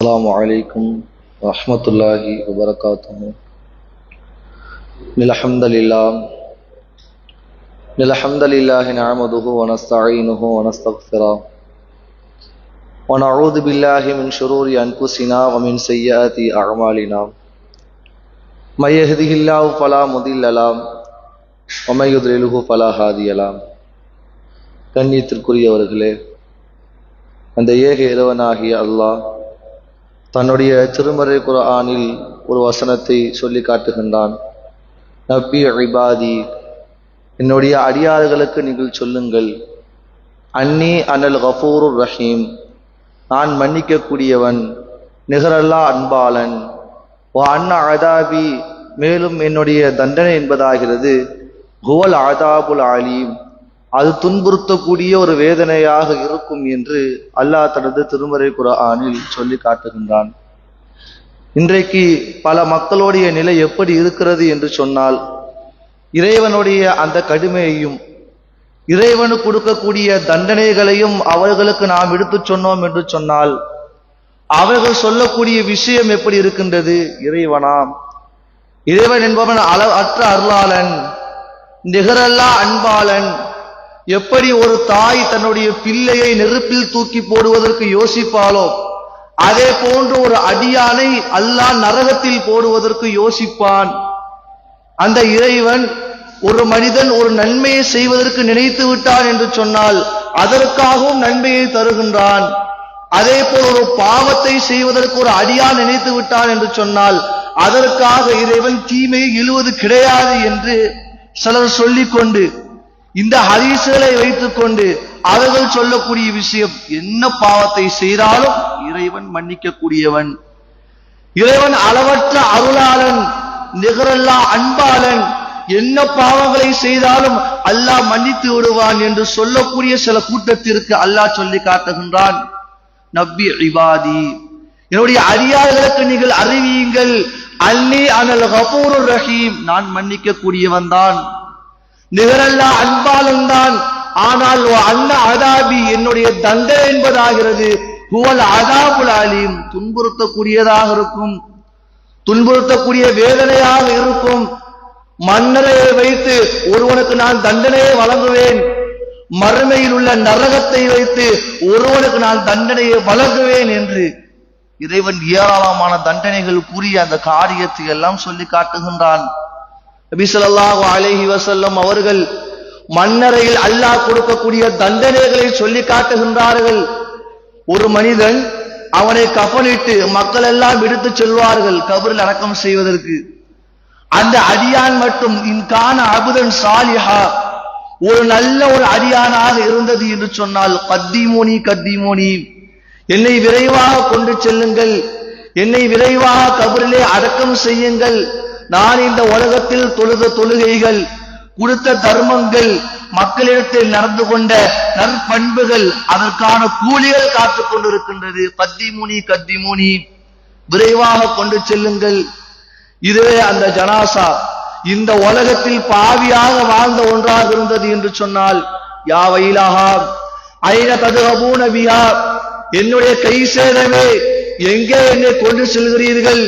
السلام عليكم ورحمة الله وبركاته إن الحمد لله إن الحمد لله نعمده ونستعينه ونستغفره ونعوذ بالله من شرور أنفسنا ومن سيئات أعمالنا من يهده الله فلا مضل له ومن يضلله فلا هادي له கண்ணியத்திற்குரியவர்களே அந்த ஏக இறைவனாகிய அல்லாஹ் தன்னுடைய திருமறை குரானில் ஒரு வசனத்தை சொல்லி காட்டுகின்றான். நபி ஐபாதி என்னுடைய அடியாறுகளுக்கு நீங்கள் சொல்லுங்கள். அன்னி அனல் கஃபூரு ரஹீம். நான் மன்னிக்கக்கூடியவன் நிகரல்லா அன்பாளன். ஓ அண்ணா அதாபி மேலும் என்னுடைய தண்டனை என்பதாகிறது. குவல் ஆதாபுல் அலீம். அது துன்புறுத்தக்கூடிய ஒரு வேதனையாக இருக்கும் என்று அல்லாஹ் தனது திருமறை குரானில் சொல்லி காட்டுகின்றான். இன்றைக்கு பல மக்களுடைய நிலை எப்படி இருக்கிறது என்று சொன்னால் இறைவனுடைய அந்த கடுமையையும் இறைவனு கொடுக்கக்கூடிய தண்டனைகளையும் அவர்களுக்கு நாம் எடுத்து சொன்னோம் என்று சொன்னால் அவர்கள் சொல்லக்கூடிய விஷயம் எப்படி இருக்கின்றது? இறைவனாம். இறைவன் என்பவன் அள அற்ற அருளாளன் நிகரல்லா அன்பாளன் எப்படி ஒரு தாய் தன்னுடைய பிள்ளையை நெருப்பில் தூக்கி போடுவதற்கு யோசிப்பாளோ? அதே போன்று ஒரு அடியானை அல்லாஹ் நரகத்தில் போடுவதற்கு யோசிப்பான். அந்த இறைவன் ஒரு மனிதன் ஒரு நன்மையை செய்வதற்கு நினைத்து விட்டான் என்று சொன்னால் அதற்காகவும் நன்மையை தருகின்றான். அதே போல் ஒரு பாவத்தை செய்வதற்கு ஒரு அடியான் நினைத்து விட்டான் என்று சொன்னால் அதற்காக இறைவன் தீமையை இழுவது கிடையாது என்று சிலர் சொல்லிக் கொண்டு இந்த ஹதீசுகளை வைத்துக் கொண்டு அவர்கள் சொல்லக்கூடிய விஷயம் என்ன பாவத்தை செய்தாலும் இறைவன் மன்னிக்கக்கூடியவன். இறைவன் அளவற்ற அருளாளன் நிகரல்லா அன்பாளன். என்ன பாவங்களை செய்தாலும் அல்லாஹ் மன்னித்து விடுவான் என்று சொல்லக்கூடிய சில கூட்டத்திற்கு அல்லாஹ் சொல்லி காட்டுகின்றான். நபி இபாதி. என்னுடைய அறியாதர்களுக்கு நீங்கள் அறிவியுங்கள் அல்லி அனல் கபூர் ரஹீம். நான் மன்னிக்க கூடியவன் தான். நிகரல்லா அன்பாலும் தான் ஆனால் அண்ண அதாபி என்னுடைய தண்டனை என்பதாகிறது. ஹுவல் அதாபுல் அலீம். துன்புறுத்தக்கூடியதாக இருக்கும். துன்புறுத்தக்கூடிய வேதனையாக இருக்கும். மன்னரையை வைத்து ஒருவனுக்கு நான் தண்டனையை வழங்குவேன். மறுமையில் உள்ள நரகத்தை வைத்து ஒருவனுக்கு நான் தண்டனையை வழங்குவேன் என்று இறைவன் ஏராளமான தண்டனைகள் கூறி அந்த காரியத்தை எல்லாம் சொல்லி காட்டுகின்றான். நபிசல்லாஹு அலேஹி வசல்லம் அவர்கள் மன்னரையில் அல்லாஹ் கொடுக்கக்கூடிய தண்டனைகளை சொல்லி காட்டுகின்றார்கள். ஒரு மனிதன் அவனை கப்பலிட்டு மக்கள் எல்லாம் எடுத்து செல்வார்கள் கபரில் அடக்கம் செய்வதற்கு. அந்த அடியான் மட்டும் இன்கான அபுதன் சாலிஹா. ஒரு நல்ல ஒரு அடியானாக இருந்தது என்று சொன்னால் கத்திமோனி கத்திமோனி. என்னை விரைவாக கொண்டு செல்லுங்கள். என்னை விரைவாக கபரிலே அடக்கம் செய்யுங்கள். நான் இந்த உலகத்தில் தொழுத தொழுகைகள் கொடுத்த தர்மங்கள் மக்களிடத்தில் நடந்து கொண்ட நற்பண்புகள் அதற்கான கூலிகள் காத்துக் கொண்டிருக்கின்றது. கத்திமுனி கத்திமுனி. விரைவாக கொண்டு செல்லுங்கள். இதுவே அந்த ஜனாசா இந்த உலகத்தில் பாவியாக வாழ்ந்த ஒன்றாக இருந்தது என்று சொன்னால் யாவையிலாகா ஐன ததுகபூன பியா என்னுடைய கை சேதமே எங்கே என்னை கொண்டு செல்கிறீர்கள்?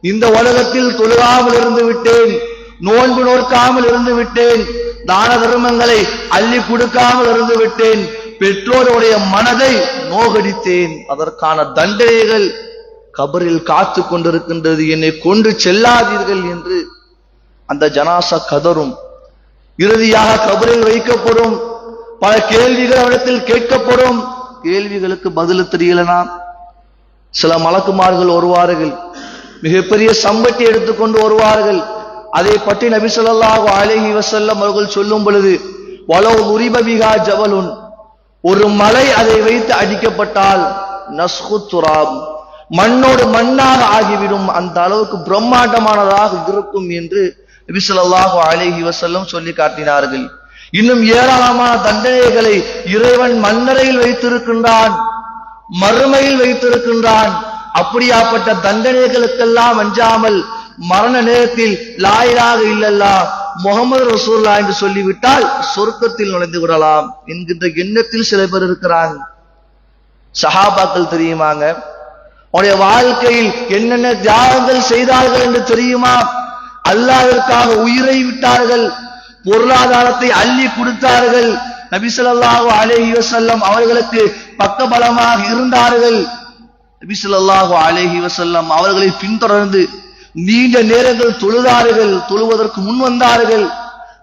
இந்த உலகத்தில் தொழுகாமல் இருந்து விட்டேன். நோன்பு நோக்காமல் இருந்து விட்டேன். தான தர்மங்களை அள்ளி கொடுக்காமல் இருந்து விட்டேன். பெற்றோருடைய மனதை நோகடித்தேன். அதற்கான தண்டனைகள் கபரில் காத்து கொண்டிருக்கின்றது. என்னை கொண்டு செல்லாதீர்கள் என்று அந்த ஜனாசா கதரும் இறுதியாக கபரில் வைக்கப்படும். பல கேள்விகள் அவரிடத்தில் கேட்கப்படும். கேள்விகளுக்கு பதில் தெரியலனா? சில மலக்குமார்கள் வருவார்கள் மிகப்பெரிய சம்பட்டி எடுத்துக்கொண்டு வருவார்கள். அதை பற்றி நபி சொல்லாஹு அலஹி வசல்லம் அவர்கள் சொல்லும் பொழுது வளவு உரிபபிகா ஜவலுன் ஒரு மலை அதை வைத்து அடிக்கப்பட்டால் நஸ்கு துராம் மண்ணோடு மண்ணாக ஆகிவிடும். அந்த அளவுக்கு பிரம்மாண்டமானதாக இருக்கும் என்று நபி சொல்லாஹு அலஹி வசல்லம் சொல்லி காட்டினார்கள். இன்னும் ஏராளமான தண்டனைகளை இறைவன் மன்னரையில் வைத்திருக்கின்றான் மறுமையில் வைத்திருக்கின்றான். அப்படியாப்பட்ட தண்டனைகளுக்கெல்லாம் அஞ்சாமல் மரண நேரத்தில் லாயிலாக இல்லல்லா முகமது ரசூல்லா என்று சொல்லிவிட்டால் சொர்க்கத்தில் நுழைந்து விடலாம் என்கின்ற எண்ணத்தில் சில பேர் இருக்கிறாங்க. சஹாபாக்கள் தெரியுமாங்க? அவருடைய வாழ்க்கையில் என்னென்ன தியாகங்கள் செய்தார்கள் என்று தெரியுமா? அல்லாவிற்காக உயிரை விட்டார்கள் பொருளாதாரத்தை அள்ளி கொடுத்தார்கள். நபிசல்லாஹு அலேஹி வசல்லம் அவர்களுக்கு பக்கபலமாக இருந்தார்கள். நபி அலேஹி அலைஹி அவர்களை பின்தொடர்ந்து நீண்ட நேரங்கள் தொழுதார்கள் தொழுவதற்கு முன் வந்தார்கள்.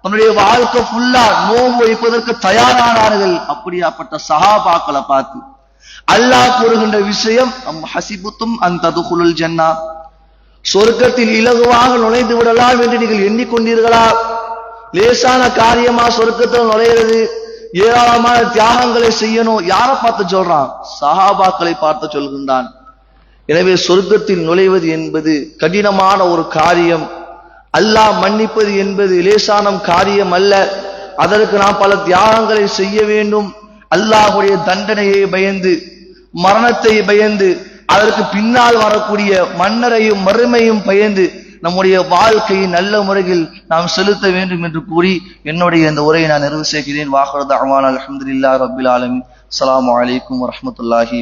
தன்னுடைய வாழ்க்கை ஃபுல்லா நோன்பு வைப்பதற்கு தயாரானார்கள். அப்படியாப்பட்ட சஹாபாக்களை பார்த்து அல்லாஹ் கூறுகின்ற விஷயம் நம் ஹசிபுத்தும் அந்த துகுலுல் ஜன்னா. சொர்க்கத்தில் இலகுவாக நுழைந்து விடலாம் என்று நீங்கள் எண்ணிக்கொண்டீர்களா? லேசான காரியமா சொர்க்கத்தில் நுழையிறது? ஏராளமான தியாகங்களை செய்யணும். யாரை பார்த்து சொல்றான்? சஹாபாக்களை பார்த்து சொல்கின்றான். எனவே சொர்க்கத்தில் நுழைவது என்பது கடினமான ஒரு காரியம். அல்லாஹ் மன்னிப்பது என்பது லேசானம் காரியம் அல்ல. அதற்கு நாம் பல தியாகங்களை செய்ய வேண்டும். அல்லாஹுடைய தண்டனையை பயந்து மரணத்தை பயந்து அதற்கு பின்னால் வரக்கூடிய மன்னரையும் மறுமையும் பயந்து நம்முடைய வாழ்க்கையை நல்ல முறையில் நாம் செலுத்த வேண்டும் என்று கூறி என்னுடைய இந்த உரையை நான் நிறைவு செய்கிறேன். வாகரத் அஹ்மான் அலமதுல்லா ரபில் ஆலமின். அலாம் வலைக்கம் வரமத்துல்லாஹி